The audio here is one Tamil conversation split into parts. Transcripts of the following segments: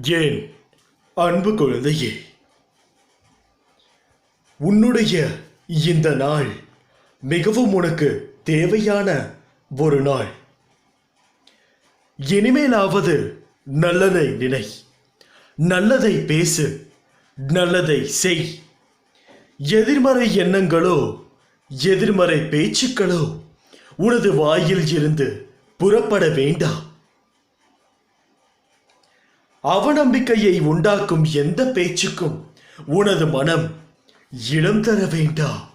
ஏன் அன்பு குழந்தையே? உன்னுடைய இந்த நாள் மிகவும் உனக்கு தேவையான ஒரு நாள். இனிமேலாவது நல்லதை நினை. நல்லதை பேசு. நல்லதை செய். எதிர்மறை எண்ணங்களோ எதிர்மறை பேச்சுக்களோ உனது வாயில் இருந்து புறப்பட வேண்டாம். அவநம்பிக்கையை உண்டாக்கும் எந்த பேச்சுக்கும் உனது மனம் இடம் தர வேண்டா.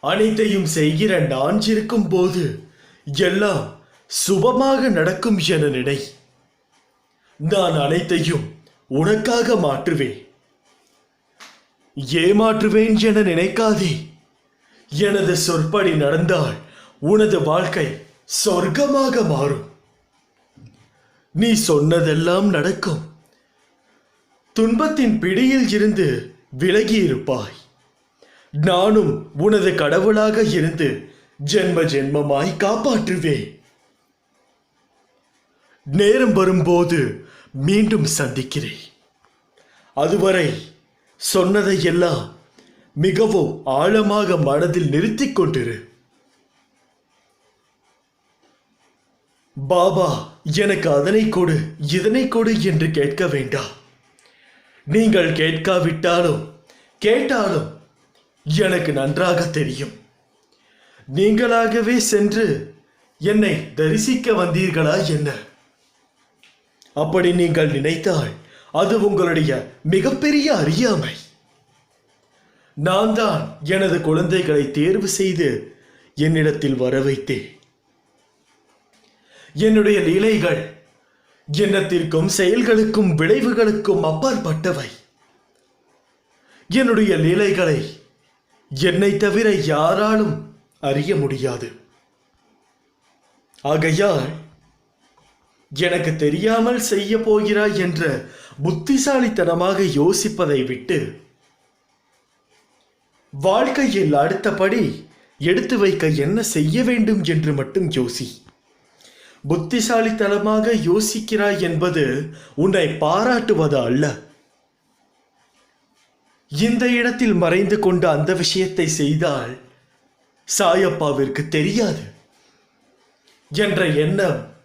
அனைத்தையும் செய்கிற நான் இருக்கும் போது எல்லாம் சுபமாக நடக்கும் என நினை. நான் அனைத்தையும் உனக்காக மாற்றுவேன். ஏமாற்றுவேன் என நினைக்காதே. எனது சொற்படி நடந்தால் உனது வாழ்க்கை சொர்க்கமாக மாறும். நீ சொன்னதெல்லாம் நடக்கும். துன்பத்தின் பிடியில் இருந்து விலகி இருப்பாய் நானும் உனது கடவுளாக இருந்து ஜென்ம ஜென்மமாய் காப்பாற்றுவேன். நேரம் வரும்போது மீண்டும் சந்திக்கிறேன். அதுவரை சொன்னதையெல்லாம் மிகவும் ஆழமாக மனதில் நிறுத்திக் கொண்டிரு. பாபா எனக்கு அதனை கொடு இதனை கொடு என்று கேட்க வேண்டாம் நீங்கள் கேட்காவிட்டாலும் கேட்டாலும் எனக்கு நன்றாக தெரியும். நீங்களாகவே சென்று என்னை தரிசிக்க வந்தீர்களா என்ன? அப்படி நீங்கள் நினைத்தால் அது உங்களுடைய மிகப்பெரிய அறியாமை. நான் தான் எனது குழந்தைகளை தேர்வு செய்து என்னிடத்தில் வர வைத்தேன் என்னுடைய லீலைகள் எண்ணத்திற்கும் செயல்களுக்கும் விளைவுகளுக்கும் அப்பாற்பட்டவை. என்னுடைய லீலைகளை என்னை தவிர யாராலும் அறிய முடியாது. ஆகையால் எனக்கு தெரியாமல் செய்ய போகிறாய் என்ற புத்திசாலித்தனமாக யோசிப்பதை விட்டு வாழ்க்கையில் அடுத்தபடி எடுத்து வைக்க என்ன செய்ய வேண்டும் என்று மட்டும் யோசி. புத்திசாலித்தனமாக யோசிக்கிறாய் என்பது உன்னை பாராட்டுவது அல்ல. இந்த இடத்தில் மறைந்து கொண்டு அந்த விஷயத்தை செய்தால் சாயப்பாவிற்கு தெரியாது. என்ற எண்ணம்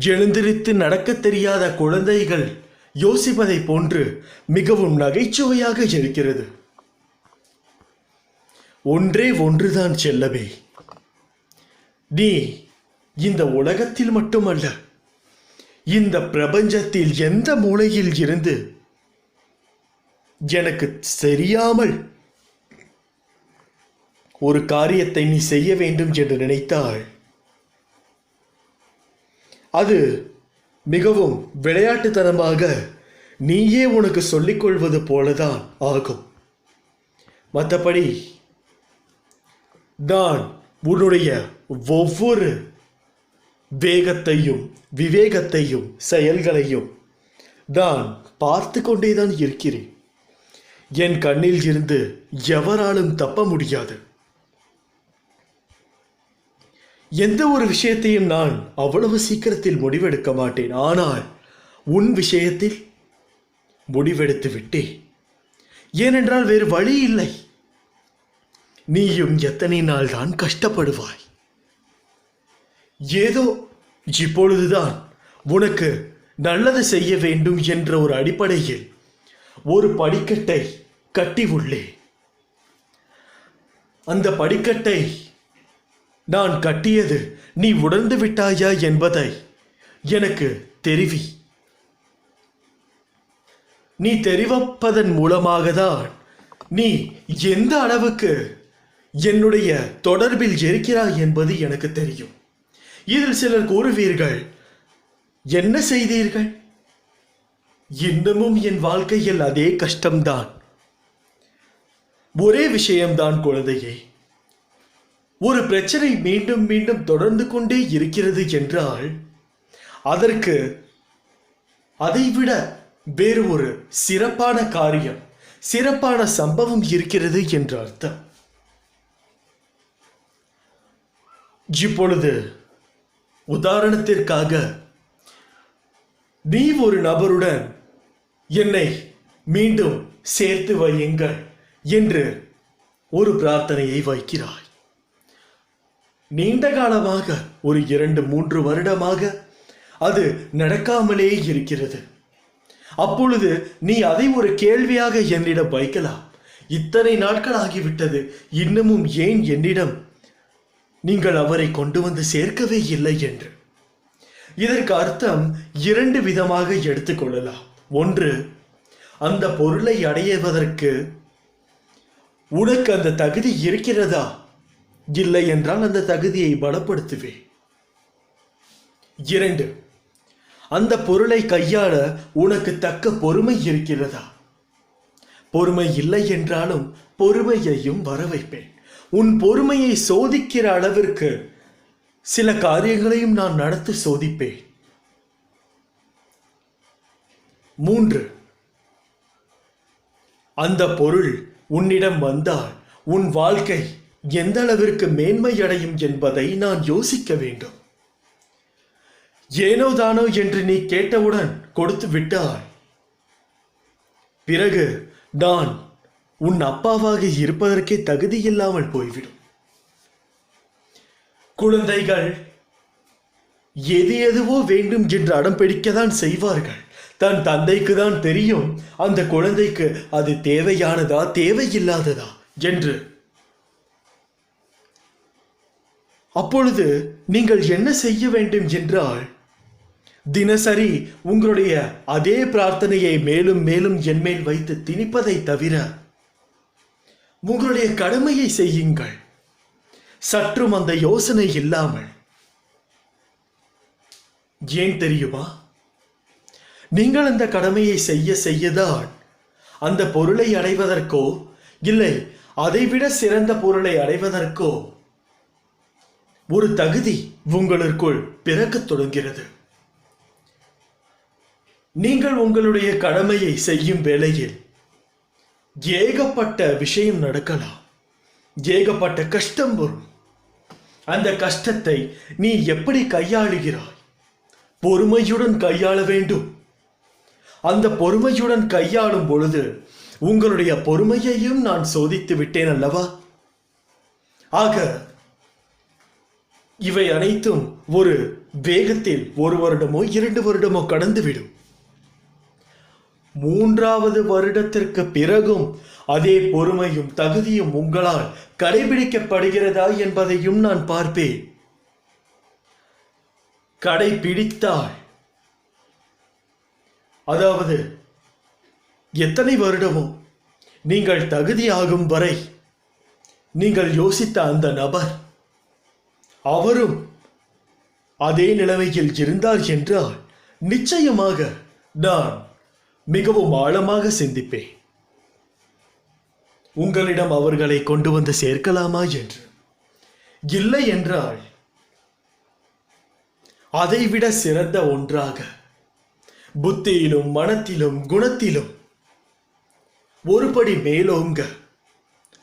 எழுந்திருத்து நடக்கத் தெரியாத குழந்தைகள் யோசிப்பதை போன்று மிகவும் நகைச்சுவையாக இருக்கிறது. ஒன்றே ஒன்றுதான் செல்லவே நீ இந்த உலகத்தில் மட்டுமல்ல இந்த பிரபஞ்சத்தில் எந்த மூலையில் இருந்து எனக்கு தெரியாமல் ஒரு காரியத்தை நீ செய்ய வேண்டும் என்று நினைத்தாள் அது மிகவும் விளையாட்டுத்தனமாக நீயே உனக்கு சொல்லிக்கொள்வது போலதான் ஆகும். மற்றபடி நான் உன்னுடைய ஒவ்வொரு வேகத்தையும் விவேகத்தையும் செயல்களையும் நான் பார்த்து கொண்டே தான் இருக்கிறேன். என் கண்ணில் இருந்து எவராலும் தப்ப முடியாது. எந்த ஒரு விஷயத்தையும் நான் அவ்வளவு சீக்கிரத்தில் முடிவெடுக்க மாட்டேன். ஆனால் உன் விஷயத்தில் முடிவெடுத்து விட்டேன். ஏனென்றால் வேறு வழி இல்லை. நீயும் எத்தனை நாள் தான் கஷ்டப்படுவாய்? ஏதோ இப்பொழுதுதான் உனக்கு நல்லது செய்ய வேண்டும் என்ற ஒரு அடிப்படையில் ஒரு படிக்கட்டை கட்டி உள்ளே. அந்த படிக்கட்டை நான் கட்டியது நீ உணர்ந்து விட்டாயா என்பதை எனக்கு தெரிவி. நீ தெரிவிப்பதன் மூலமாக தான் நீ எந்த அளவுக்கு என்னுடைய தொடர்பில் இருக்கிறாய் என்பது எனக்கு தெரியும். இதில் சிலர் கூறுவீர்கள் என்ன செய்தீர்கள்? இன்னமும் என் வாழ்க்கையில் அதே கஷ்டம்தான். ஒரே விஷயம்தான் குழந்தையே. ஒரு பிரச்சனை மீண்டும் மீண்டும் தொடர்ந்து கொண்டே இருக்கிறது என்றால் அதற்கு அதைவிட வேறு ஒரு சிறப்பான காரியம் சிறப்பான சம்பவம் இருக்கிறது என்று அர்த்தம். இப்பொழுது உதாரணத்திற்காக நீ ஒரு நபருடன் என்னை மீண்டும் சேர்த்து வையுங்கள் என்று ஒரு பிரார்த்தனையை வைக்கிறாய். நீண்ட காலமாக ஒரு இரண்டு மூன்று வருடமாக அது நடக்காமலே இருக்கிறது. அப்பொழுது நீ அதை ஒரு கேள்வியாக என்னிடம் வைக்கலாம். இத்தனை நாட்கள் ஆகிவிட்டது. இன்னமும் ஏன் என்னிடம் நீங்கள் அவரை கொண்டு வந்து சேர்க்கவே இல்லை என்று. இதற்கு அர்த்தம் இரண்டு விதமாக எடுத்துக்கொள்ளலாம் ஒன்று அந்த பொருளை அடையவதற்கு உனக்கு அந்த தகுதி இருக்கிறதா? இல்லை என்றால் அந்த தகுதியை பலப்படுத்துவேன் இரண்டு அந்த பொருளை கையாள உனக்கு தக்க பொறுமை இருக்கிறதா? பொறுமை இல்லை என்றாலும் பொறுமையையும் வர வைப்பேன் உன் பொறுமையை சோதிக்கிற அளவிற்கு சில காரியங்களையும் நான் நடத்தி சோதிப்பேன். மூன்று. அந்த பொருள் உன்னிடம் வந்தால் உன் வாழ்க்கை எந்த அளவிற்கு மேன்மை அடையும் என்பதை நான் யோசிக்க வேண்டும். ஏனோ தானோ என்று நீ கேட்டவுடன் கொடுத்து விட்டாய். பிறகு நான் உன் அப்பாவாக இருப்பதற்கே தகுதி இல்லாமல் போய்விடும். குழந்தைகள் எது எதுவோ வேண்டும் என்று அடம் பிடிக்கத்தான் செய்வார்கள். தன் தந்தைக்கு தான் தெரியும் அந்த குழந்தைக்கு அது தேவையானதா தேவையில்லாததா என்று. அப்பொழுது நீங்கள் என்ன செய்ய வேண்டும் என்றால் தினசரி உங்களுடைய அதே பிரார்த்தனையை மேலும் மேலும் என்மேல் வைத்து திணிப்பதை தவிர உங்களுடைய கடமையை செய்யுங்கள். சற்றும் அந்த யோசனை இல்லாமல். ஏன் தெரியுமா? நீங்கள் அந்த கடமையை செய்ய செய்யதான் அந்த பொருளை அடைவதற்கோ இல்லை அதைவிட சிறந்த பொருளை அடைவதற்கோ ஒரு தகுதி உங்களுக்குள் பிறக்கத் தொடங்கிறது. நீங்கள் உங்களுடைய கடமையை செய்யும் வேளையில் ஏகப்பட்ட விஷயம் நடக்கலாம். ஏகப்பட்ட கஷ்டம் வரும். அந்த கஷ்டத்தை நீ எப்படி கையாளுகிறாய்? பொறுமையுடன் கையாள வேண்டும். அந்த பொறுமையுடன் கையாளும் பொழுது உங்களுடைய பொறுமையையும் நான் சோதித்து விட்டேன் அல்லவா? ஆக இவை அனைத்தும் ஒரு வேகத்தில் ஒரு வருடமோ இரண்டு வருடமோ கடந்துவிடும். மூன்றாவது வருடத்திற்கு பிறகும் அதே பொறுமையும் தகுதியும் உங்களால் கடைபிடிக்கப்படுகிறதா என்பதையும் நான் பார்ப்பேன். கடைபிடித்தால். அதாவது எத்தனை வருடமோ நீங்கள் தகுதியாகும் வரை நீங்கள் யோசித்த அந்த நபர் அவரும் அதே நிலைமையில் இருந்தார் என்றால் நிச்சயமாக நான் மிகவும் ஆழமாக சிந்திப்பேன். உங்களிடம் அவர்களை கொண்டு வந்து சேர்க்கலாமா என்று. இல்லை என்றால் அதைவிட சிறந்த ஒன்றாக புத்தியிலும் மனத்திலும் குணத்திலும் ஒருபடி மேலோங்க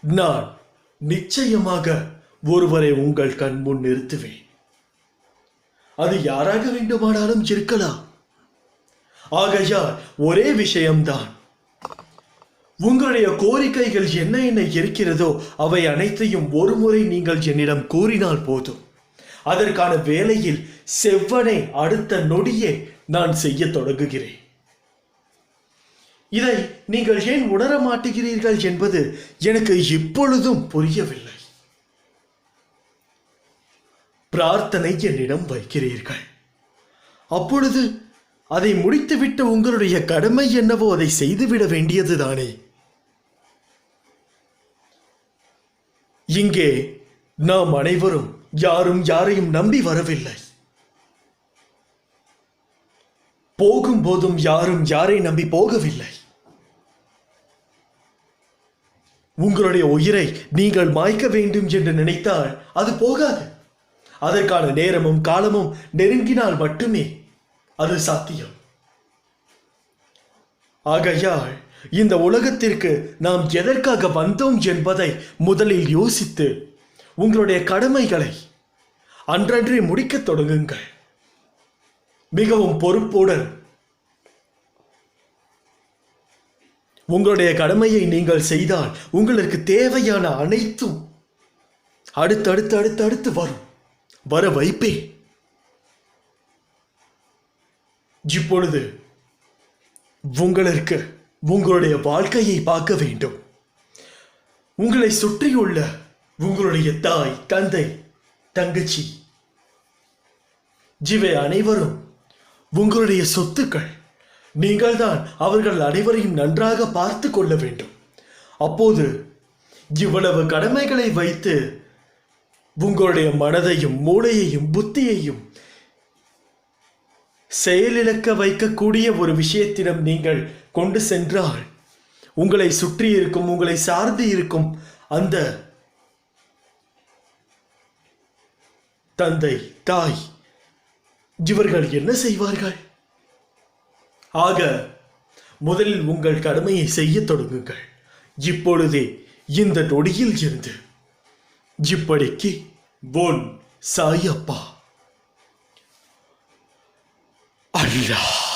நான் நிச்சயமாக ஒருவரை உங்கள் கண் முன் நிறுத்துவேன். அது யாராக வேண்டுமானாலும் இருக்கலாம். ஆகையால் ஒரே விஷயம்தான். உங்களுடைய கோரிக்கைகள் என்ன என்ன இருக்கிறதோ அவை அனைத்தையும் ஒருமுறை நீங்கள் என்னிடம் கூறினால் போதும். அதற்கான வேலையில் செவ்வனை அடுத்த நொடியே நான் செய்ய தொடங்குகிறேன். இதை நீங்கள் ஏன் உணர மாட்டுகிறீர்கள் என்பது எனக்கு இப்பொழுதும் புரியவில்லை. பிரார்த்தனை என்னிடம் வைக்கிறீர்கள். அப்பொழுது அதை முடித்துவிட்டு உங்களுடைய கடமை என்னவோ அதை செய்துவிட வேண்டியதுதானே? இங்கே நாம் அனைவரும் யாரும் யாரையும் நம்பி வரவில்லை. போகும்போதும் யாரும் யாரை நம்பி போகவில்லை. உங்களுடைய உயிரை நீங்கள் மாய்க்க வேண்டும் என்று நினைத்தால் அது போகாது. அதற்கான நேரமும் காலமும் நெருங்கினால் மட்டுமே. அது சாத்தியம். ஆகையால் இந்த உலகத்திற்கு நாம் எதற்காக வந்தோம் என்பதை முதலில் யோசித்து உங்களுடைய கடமைகளை அன்றன்றே முடிக்கத் தொடங்குங்கள். மிகவும் பொறுப்புடன் உங்களுடைய கடமையை நீங்கள் செய்தால் உங்களுக்கு தேவையான அனைத்தும் அடுத்தடுத்து அடுத்து அடுத்து வரும். வர வைப்பேன். இப்பொழுது உங்களுக்கு உங்களுடைய வாழ்க்கையை பார்க்க வேண்டும். உங்களை சுற்றியுள்ள உங்களுடைய தாய் தந்தை தங்கச்சி இவை அனைவரும் உங்களுடைய சொத்துக்கள். நீங்கள்தான் அவர்கள் அனைவரையும் நன்றாக பார்த்து கொள்ள வேண்டும். அப்போது இவ்வளவு கடமைகளை வைத்து உங்களுடைய மனதையும் மூளையையும் புத்தியையும் செயலிழக்க வைக்கக்கூடிய ஒரு விஷயத்திடம் நீங்கள் கொண்டு சென்றால் உங்களை சுற்றி இருக்கும் உங்களை சார்ந்து இருக்கும் அந்த தந்தை தாய் இவர்கள் என்ன செய்வார்கள்? ஆக முதலில் உங்கள் கடமையை செய்யத் தொடங்குங்கள். இப்பொழுதே இந்த நொடியில் இருந்து இப்படிக்கு பொன் சாயப்பா. 诶呀。